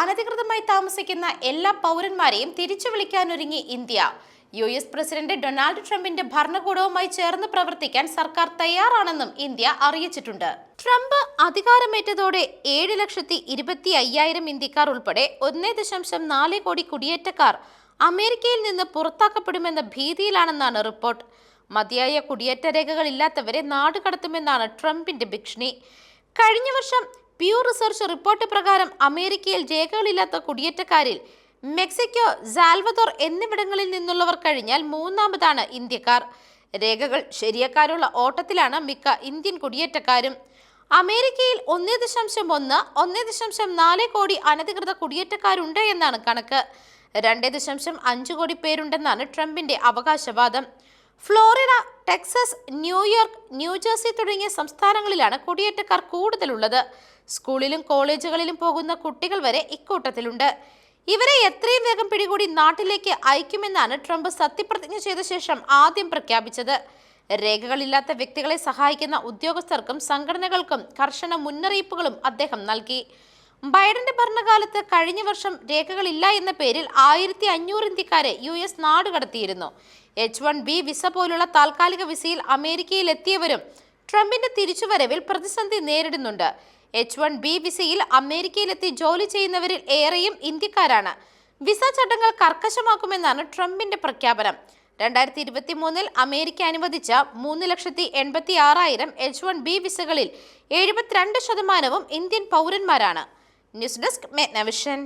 അനധികൃതമായി താമസിക്കുന്ന എല്ലാ പൗരന്മാരെയും തിരിച്ചു വിളിക്കാനൊരുങ്ങി India. U S president Donald ട്രംപിന്റെ ഭരണകൂടവുമായി ചേർന്ന് പ്രവർത്തിക്കാൻ സർക്കാർ തയ്യാറാണെന്നും ഇന്ത്യ അറിയിച്ചിട്ടുണ്ട്. ട്രംപ് അധികാരമേറ്റതോടെ ഏഴ് ലക്ഷത്തി ഇരുപത്തി അയ്യായിരം ഇന്ത്യക്കാർ ഉൾപ്പെടെ ഒന്നേ ദശാംശം നാല് കോടി കുടിയേറ്റക്കാർ അമേരിക്കയിൽ നിന്ന് പുറത്താക്കപ്പെടുമെന്ന ഭീതിയിലാണെന്നാണ് റിപ്പോർട്ട്. മതിയായ കുടിയേറ്റ രേഖകളില്ലാത്തവരെ നാടുകടത്തുമെന്നാണ് ട്രംപിന്റെ ഭീഷണി. കഴിഞ്ഞ വർഷം പ്യൂ റിസർച്ച് റിപ്പോർട്ട് പ്രകാരം അമേരിക്കയിൽ രേഖകളില്ലാത്ത കുടിയേറ്റക്കാരിൽ മെക്സിക്കോ സാൽവദോർ എന്നിവിടങ്ങളിൽ നിന്നുള്ളവർ കഴിഞ്ഞാൽ മൂന്നാമതാണ് ഇന്ത്യക്കാർ. രേഖകൾ ശരിയാക്കാനുള്ള ഓട്ടത്തിലാണ് മിക്ക ഇന്ത്യൻ കുടിയേറ്റക്കാരും. അമേരിക്കയിൽ ഒന്നേ ദശാംശം ഒന്ന് ഒന്നേ ദശാംശം നാല് കോടി അനധികൃത കുടിയേറ്റക്കാരുണ്ട് എന്നാണ് കണക്ക്. രണ്ടേ ദശാംശം അഞ്ച് കോടി പേരുണ്ടെന്നാണ് ട്രംപിന്റെ അവകാശവാദം. ഫ്ലോറിഡ ടെക്സസ് ന്യൂയോർക്ക് ന്യൂജേഴ്സി തുടങ്ങിയ സംസ്ഥാനങ്ങളിലാണ് കുടിയേറ്റക്കാർ കൂടുതലുള്ളത്. സ്കൂളിലും കോളേജുകളിലും പോകുന്ന കുട്ടികൾ വരെ ഇക്കൂട്ടത്തിലുണ്ട്. ഇവരെ എത്രയും വേഗം പിടികൂടി നാട്ടിലേക്ക് അയക്കുമെന്നാണ് ട്രംപ് സത്യപ്രതിജ്ഞ ചെയ്ത ശേഷം ആദ്യം പ്രഖ്യാപിച്ചത്. രേഖകളില്ലാത്ത വ്യക്തികളെ സഹായിക്കുന്ന ഉദ്യോഗസ്ഥർക്കും സംഘടനകൾക്കും കർശന മുന്നറിയിപ്പുകളും അദ്ദേഹം നൽകി. ബൈഡന്റെ ഭരണകാലത്ത് കഴിഞ്ഞ വർഷം രേഖകളില്ല എന്ന പേരിൽ ആയിരത്തി അഞ്ഞൂറ് ഇന്ത്യക്കാരെ യു എസ് നാടുകടത്തിയിരുന്നു എച്ച് വൺ ബി വിസ പോലുള്ള താൽക്കാലിക വിസയിൽ അമേരിക്കയിൽ എത്തിയവരും ട്രംപിന്റെ തിരിച്ചുവരവിൽ പ്രതിസന്ധി നേരിടുന്നുണ്ട്. എച്ച് വൺ ബി വിസയിൽ അമേരിക്കയിലെത്തി ജോലി ചെയ്യുന്നവരിൽ ഏറെയും ഇന്ത്യക്കാരാണ്. വിസ ചട്ടങ്ങൾ കർക്കശമാക്കുമെന്നാണ് ട്രംപിന്റെ പ്രഖ്യാപനം. രണ്ടായിരത്തി ഇരുപത്തി മൂന്നിൽ അമേരിക്ക അനുവദിച്ച മൂന്ന് ലക്ഷത്തി എൺപത്തി ആറായിരം എച്ച് വൺ ബി വിസകളിൽ എഴുപത്തിരണ്ട് ശതമാനവും ഇന്ത്യൻ പൗരന്മാരാണ്. News desk മെഗ്നവിഷൻ